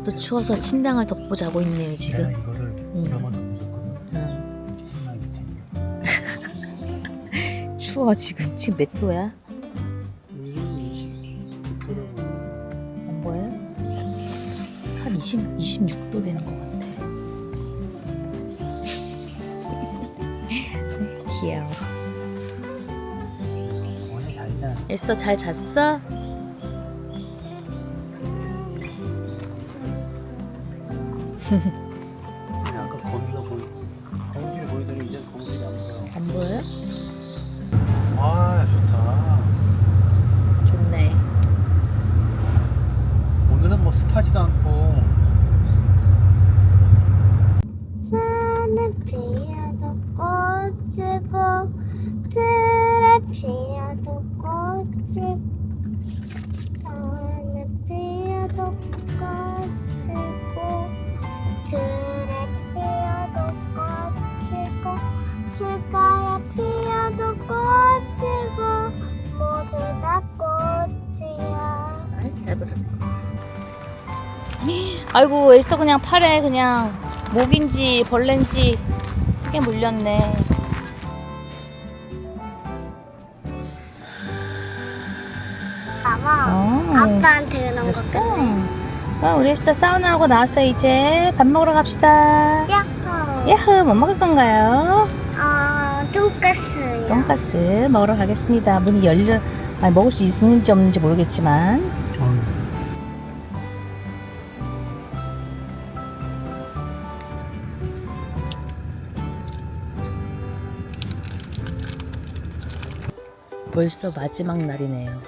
에스터도 추워서 침낭을 덮고 자고 있네요 지금. 이거를. 신나게 테니까. 추워 지금 지금 몇 도야? 안 보여? 한 20, 26도 되는 것 같아. 귀여워. 에스터 잘 잤어? Mm-hmm. 아이고 에스터 그냥 팔에 그냥 목인지 벌레인지 크게 물렸네. 아마 어, 아빠한테 그런 거. 같네 어, 우리 에스터 사우나하고 나왔어 이제 밥 먹으러 갑시다. 야호 야호 뭐 먹을 건가요? 어, 돈가스요. 돈가스 먹으러 가겠습니다. 문이 열려 아니 먹을 수 있는지 없는지 모르겠지만 벌써 마지막 날이네요.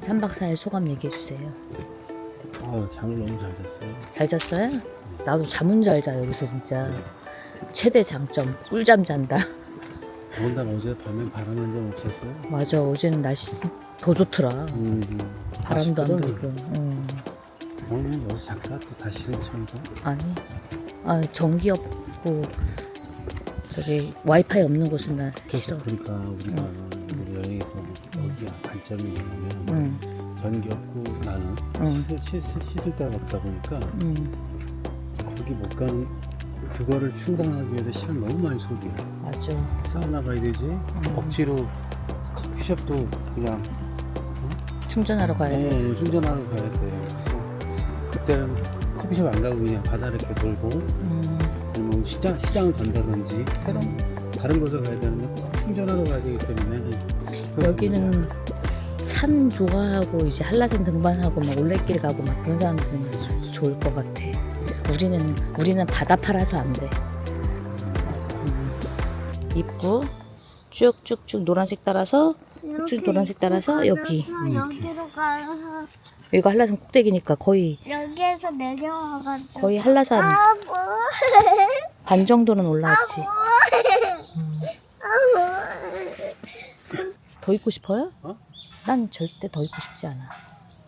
3박 4일 소감 얘기해 주세요. 어, 잠을 너무 잘 잤어요. 잘 잤어요? 나도 잠은 잘 자 여기서 진짜 최대 장점 꿀잠 잔다. 더군다나 어제 밤에 바람 한 점 없었어요. 맞아 어제는 날씨 더 좋더라. 음, 바람도 안. 불고. 응. 오늘 여기서 잠깐 또 다시 청소. 아니 아 전기 없고 저기 와이파이 없는 곳은 나 싫어. 그래서 그러니까 우리가 우 점이 뭐냐면 응, 전기 없고 나는 응, 씻을, 씻을, 씻을 데가 없다 보니까 응. 거기 못 가는 그거를 충당하기 위해서 시간 너무 많이 소비해. 맞아. 사우나 가야 되지. 억지로 커피숍도 그냥 충전하러 가야 돼. 어, 충전하러 가야 돼. 그래서 그때는 커피숍 안 가고 그냥 바다 이렇게 돌고 음, 아니면 시장 시장을 간다든지 다른 다른 곳에 가야 되는데 꼭 충전하러 가야 되기 때문에 여기는 산 좋아하고 이제 한라산 등반하고 막 올레길 가고 막 그런 사람들은 좋을 것 같아. 우리는 우리는 바다 팔아서 안 돼. 음. 입구 쭉쭉쭉 노란색 따라서 쭉 노란색 따라서 여기. 음, 여기로 가서 여기가 한라산 꼭대기니까 거의 여기에서 내려와가지고 거의 한라산 아 뭐? 반 정도는 올라왔지. 음. 더 입고 싶어요? 어? 난 절대 더 입고 싶지 않아.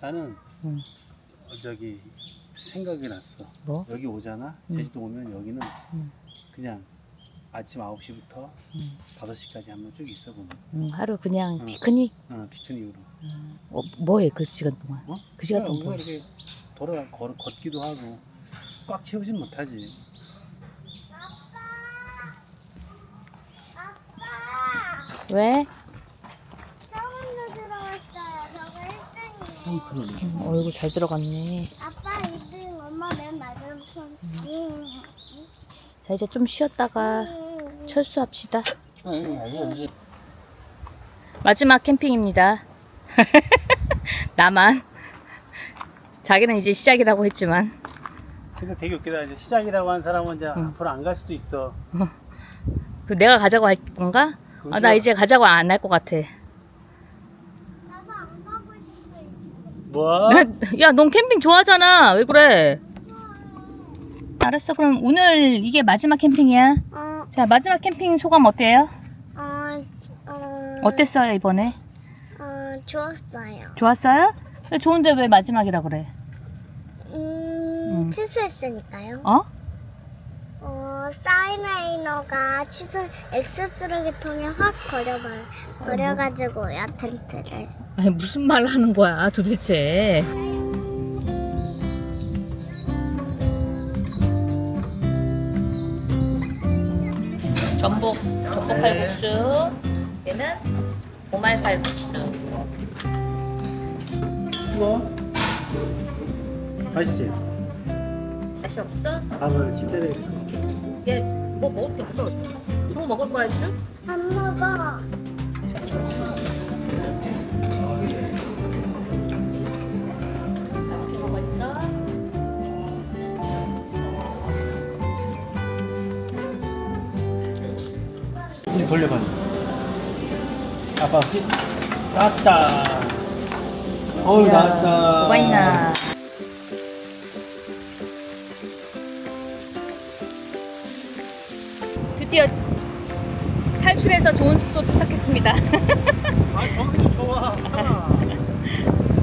나는 응. 어, 저기 생각이 났어. 뭐? 여기 오잖아. 응. 제주도 오면 여기는 응. 그냥 아침 9시부터 응. 5시까지 한번 쭉 있어 보면. 음, 하루 그냥 응. 피크닉. 어, 피크닉으로. 어, 뭐해 그 시간 동안? 어? 그 시간 동안 우리가 이렇게 돌아 걸, 걷기도 하고 꽉 채우진 못하지. 왜? 처음으로 들어왔어요. 저거 1등이에요. 펑크는. 음, 얼굴 잘 들어갔네. 아빠 2등, 엄마 맨. 응. 자 이제 좀 쉬었다가 응. 철수합시다. 응, 마지막 캠핑입니다. 나만. 자기는 이제 시작이라고 했지만 근데 되게 웃기다. 이제 시작이라고 한 사람은 이제 응. 앞으로 안 갈 수도 있어. 그 내가 가자고 할 건가? 아, 나 이제 가자고 안 할 것 같아. 나도 안 가고 싶어. 뭐? 야, 넌 캠핑 좋아하잖아. 왜 그래? 알았어. 그럼 오늘 이게 마지막 캠핑이야. 어, 자, 마지막 캠핑 소감 어때요? 어, 어. 어땠어요, 이번에? 어, 좋았어요. 좋았어요? 근데 좋은데 왜 마지막이라 그래? 음, 음. 취소했으니까요. 어? 사이라이너가 취소 X 쓰레기통에 확 버려 버려 가지고요 텐트를. 아니 무슨 말 하는 거야 도대체. 전복, 전복 칼국수. 얘는 오말 칼국수. 이거 맛있지? 맛이 없어? 밥을 집대로 얘뭐 먹을 게 없어. 술 먹을 거야 슈? 안 먹어. 맛있게 먹어 있어. 이제 돌려봐. 아빠 나왔다. 어우 나왔다. 뭐가 있나?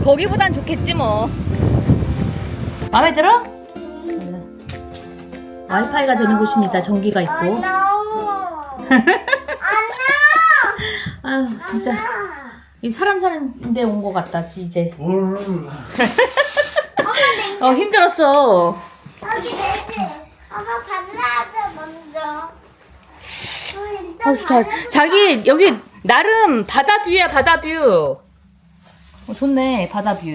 거기보단 좋겠지 뭐. 마음에 들어? 와이파이가 되는 곳입니다. 전기가 있고. 안 나와. 아유 진짜 이 사람 사는 데 온 것 같다 이제. 뭘? 어 힘들었어. 여기. 엄마 발라줘 먼저. 어, 어 좋다. 자기 여기 나름 바다 뷰야 바다 뷰. 어, 좋네 바다 뷰.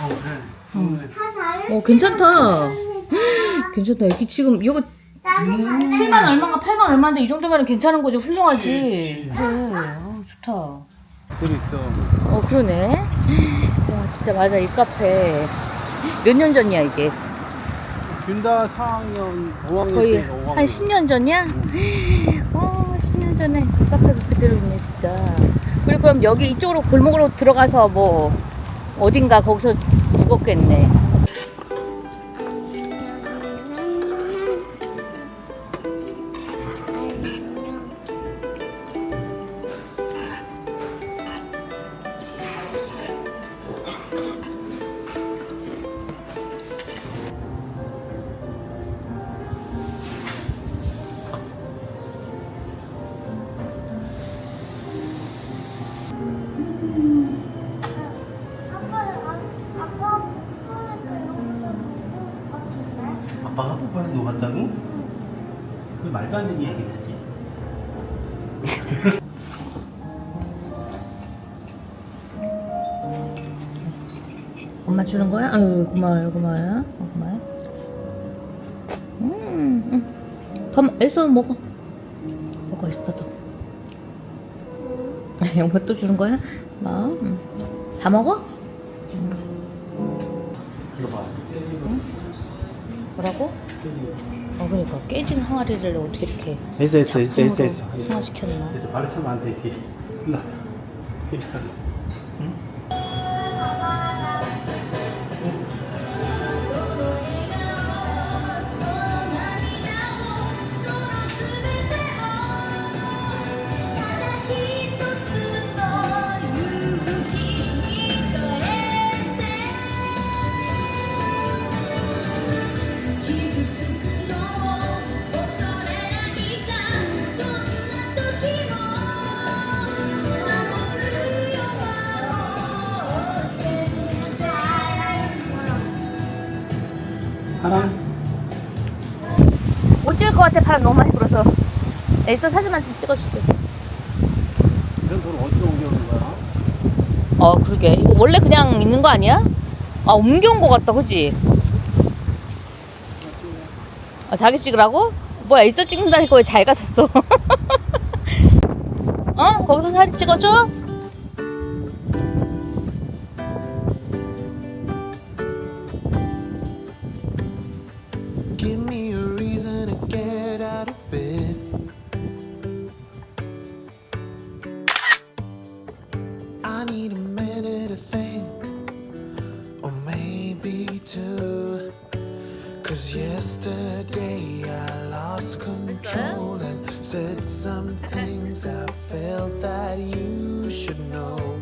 어 그래. 응. 차 잘했어. 어 괜찮다. 괜찮다. 여기 지금 이거 나는 발라. 7만 얼마인가 8만 얼마인데 이 정도면 괜찮은 거지 훌륭하지. 그래. 어, 좋다. 들 있어. 어 그러네. 와 진짜 맞아 이 카페 몇 년 전이야 이게 균다 4학년, 5학년 거의 때 5학년. 한 10년 전이야? 어 10년 전에 그 카페가 그대로 있네 진짜. 그리고 그럼 여기 이쪽으로 골목으로 들어가서 뭐 어딘가 거기서 묵었겠네. 녹았다고? 그 말도 안 되는 얘기지. 엄마 주는 거야? 아유 고마워요 고마워요 어, 고마워요 음, 음. 더 먹- 애써 먹어 먹어 애써 더 엄마 또 주는 거야? 뭐? 음. 다 먹어? 이거 봐. 깨지고. 뭐라고? 어 그러니까 깨진 항아리를 어떻게 이렇게 했어, 했어, 작품으로 했어. 했어. 승화시켰나 그래서 발을 차면 안 돼, 뒤에. 일로 와. 이 바람 너무 많이 불어서 애써 사진만 좀 찍어줄게 이런 돈 어디서 옮겨오는 거야? 어 그러게 이거 원래 그냥 있는 거 아니야? 아 옮겨온 거 같다 그지? 아 자기 찍으라고? 뭐야 있어 찍는다니까 왜잘 갔었어 어? 거기서 사진 찍어줘? I need a minute to think, or maybe two. Cause yesterday I lost control and said some things I felt that you should know.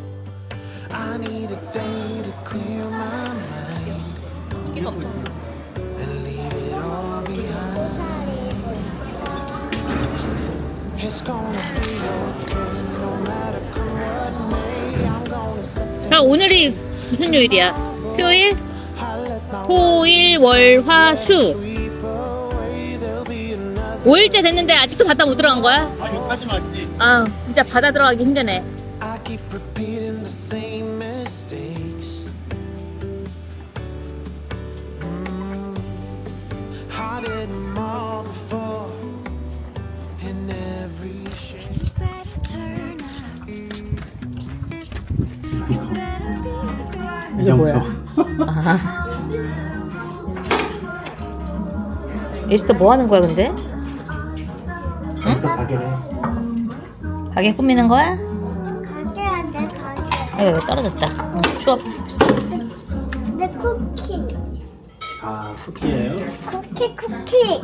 I need a day to clear my mind. 인기가 엄청 많아 and leave it all behind. It's gonna be 자 오늘이 무슨 요일이야? 토요일? 토일 월화수 sweep away. There'll be another 5일째 됐는데 아직도 바다 못 들어간 거야? 아, 여기까지 왔지. 아 진짜 바다 들어가기 힘드네. 이게 뭐야? 아. 에스터 뭐 하는 거야 근데? 벌써 가게래. 가게 꾸미는 거야? 가게 안돼 가게. 아이고 떨어졌다. 어, 추워. 내 쿠키. 아 쿠키예요? 쿠키 쿠키.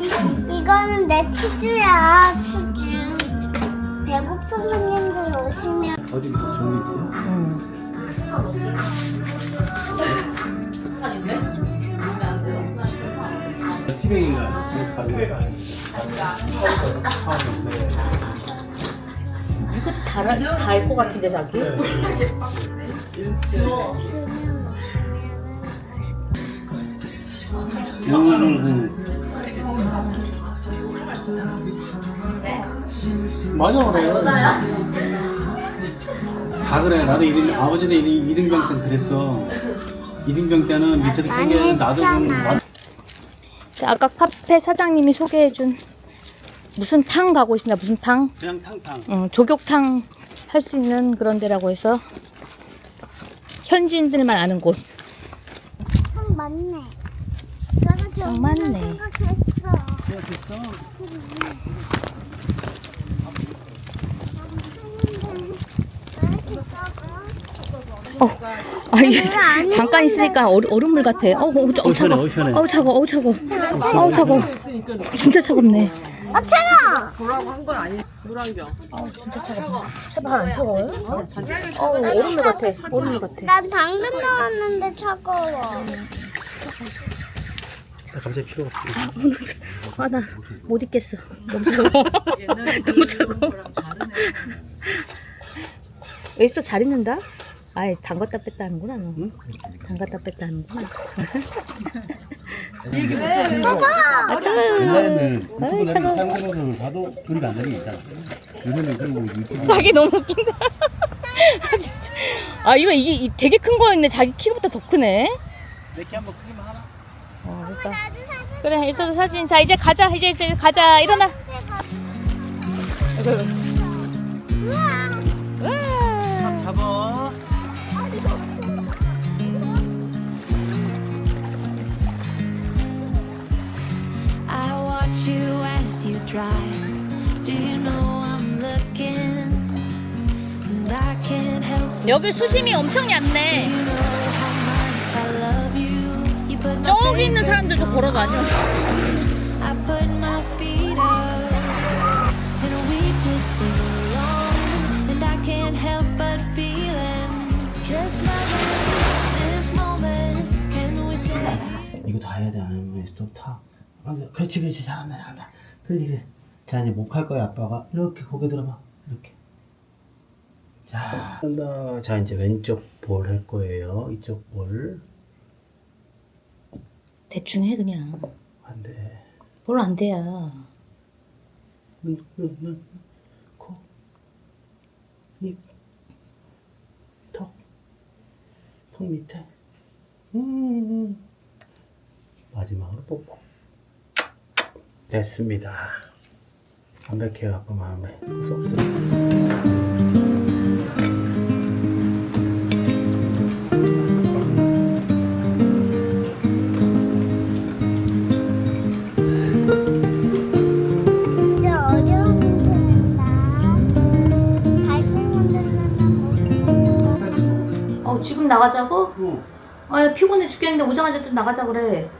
이, 이거는 내 치즈야 치즈. 배고픈 손님들 오시면 어디 종류 있어요? 음. 티백인가? 지금 가게가. 이것도 달아 달것 같은데 자기? 음. 맞아 그래. 다 그래. 나도 이등 아버지도 이등, 이등병 때 그랬어. 이등병 때는 밑에도 챙겨야 나도 좀 나- 자 아까 카페 사장님이 소개해준 무슨 탕 가고 있습니다. 무슨 탕? 그냥 탕탕. 어, 조격탕 할 수 있는 그런 데라고 해서 현지인들만 아는 곳. 형 맞네. 저번에 맞네. 생각했어. 생각했어? 어, 아 이게 잠깐 있으니까 얼, 얼음물 같아. 어, 어, 어, 어, 차가. 어, 시원해. 어, 차가. 어, 차가. 어, 차가. 진짜 차갑네. 아 차가. 제발 안 차가워요? 어, 얼음물 같아. 얼음물 같아. 난 방금 나왔는데 차가워. 갑자기 필요가 없어. 아, 나 못 있겠어. 너무 차가워. 너무 차가워. 에이스도 잘 있는다? 아예 담갔다 뺐다 하는구나, 너. 응? 담갔다 뺐다 하는구나. 차가. 옛날에는 아이, 유튜브 차가워. 다니는 상상으로 봐도 소리가 안 나는 게 있잖아. 요새는 그런 거 유튜브 자기 너무 웃긴다. 아, 진짜. 아, 이거 이게 이- 되게 큰 거였네. 자기 키보다 더 크네. 이렇게 한번 크기만 하나? 어, 그러니까. 그래, 있어도 사진. 자, 이제 가자. 이제 이제 가자. 일어나. 와. 여기 수심이 엄청 얕네. 저기 있는 사람들도 걸어 다녀. 이거 다 해야 돼. 안 하면 또 타. 아, 그렇지, 그렇지. 잘한다, 잘한다. 그렇지, 그래. 자, 이제 목할 거야, 아빠가. 이렇게 고개 들어봐. 자. 자, 이제 왼쪽 볼 할 거예요. 이쪽 볼. 대충 해, 그냥. 안 돼. 뭘 안 돼야. 눈, 눈, 눈, 코, 입, 턱, 턱 밑에. 음. 마지막으로 뽀뽀. 됐습니다. 완벽해요, 아빠 마음에. 소프 어, 지금 나가자고? 응. 아, 피곤해 죽겠는데 오자마자 또 나가자 그래.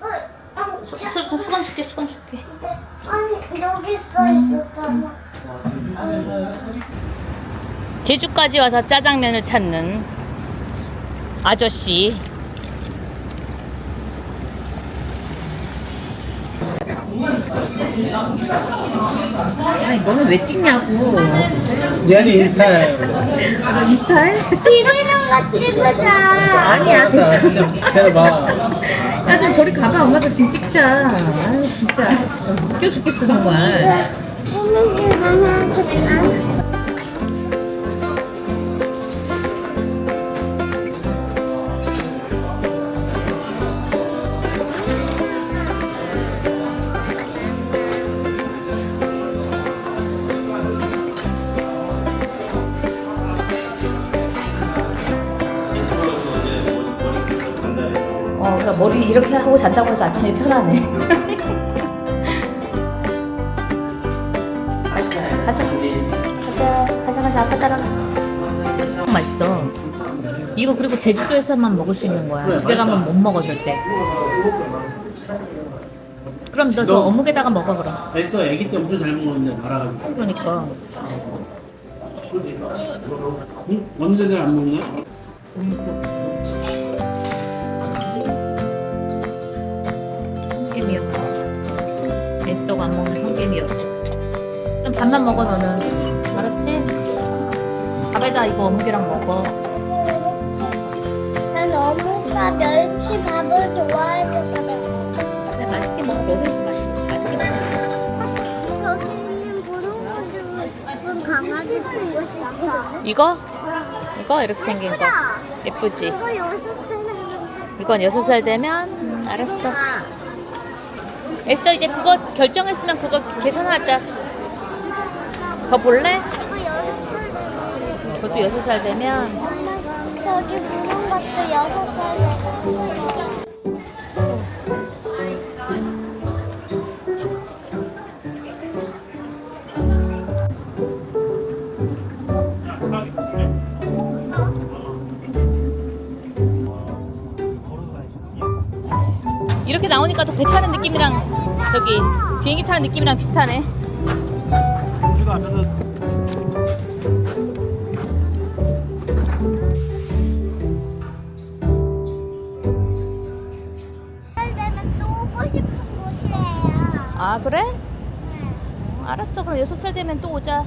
어, 어, 수, 수, 수, 수건 줄게, 수건 줄게. 아니 여기 써 있었잖아. 제주까지 와서 짜장면을 찾는 아저씨. 아니, 너는 왜 찍냐고. 얘는 인스타에. 비비는 거 찍으자. 아니야, 됐어. 해봐. 야, 좀 저리 가봐. 엄마도 좀 찍자. 아유, 진짜. 웃겨 죽겠어, 정말. 꾸미기만 하겠 하고 잔다고 해서 아침에 편하네. 가자. 가자. 가자, 가자. 아빠 따라가. 맛있어. 이거 그리고 제주도에서만 먹을 수 있는 거야. 집에 가면 못 먹어 절대. 그럼 너저 너- 어묵에다가 먹어 그럼. 애써 애기 때 엄청 잘 먹었는데 말아가지고. 그러니까. 응? 언제들 안 먹냐? 에스더가 안 먹는 성게미였고. 그럼 밥만 먹어 너는. 알았지? 밥에다 이거 어묵이랑 먹어. 난 어묵과 멸치 밥을 때문에 그래 맛있게 먹어. 먹을지 맛있게. 맛있게 먹어. 저기 있는 부릉부릉 강아지 보고 싶어. 이거? 이거 이렇게 생긴 거. 예쁘다. 예쁘지? 이거 여섯 살은 이건 6살 되면 음, 알았어. 에스더 이제 그거 결정했으면 그거 계산하자. 더 볼래? 이거 여섯 그것도 6살 되면 저기 부른 것도 여섯 살이고. 이렇게 나오니까 또배 타는 느낌이랑 저기 비행기 타는 느낌이랑 비슷하네. 우리가 앞에서 살 되면 또 오고 싶은 곳이에요. 아 그래? 어, 알았어. 그럼 6살 되면 또 오자.